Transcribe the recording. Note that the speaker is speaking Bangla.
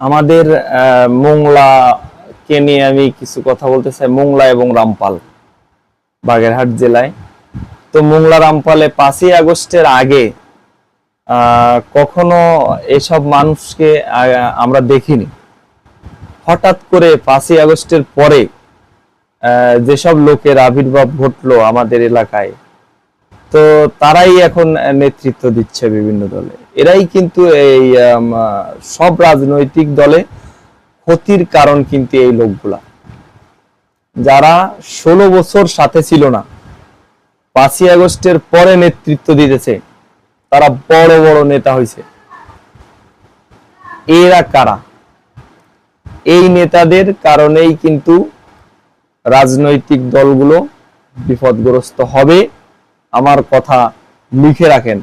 আমাদের মোংলাকে নিয়ে আমি কিছু কথা বলতে চাই। মোংলা এবং রামপাল, বাগেরহাট জেলায়। তো মোংলা, রামপালে পাঁচই আগস্টের আগে কখনো এসব মানুষকে আমরা দেখিনি। হঠাৎ করে পাঁচই আগস্টের পরে যেসব লোকের আবির্ভাব ঘটলো আমাদের এলাকায়, তো তারাই এখন নেতৃত্ব দিচ্ছে বিভিন্ন দলে। এরাই কিন্তু এই সব রাজনৈতিক দলে ক্ষতির কারণ কিন্তু এই লোকগুলা। যারা ষোলো বছর সাথে ছিল না, পাঁচই আগস্টের পরে নেতৃত্ব দিতেছে, তারা বড় বড় নেতা হয়েছে এরা কারা? এই নেতাদের কারণেই কিন্তু রাজনৈতিক দলগুলো বিপদগ্রস্ত হবে। আমার কথা লিখে রাখেন।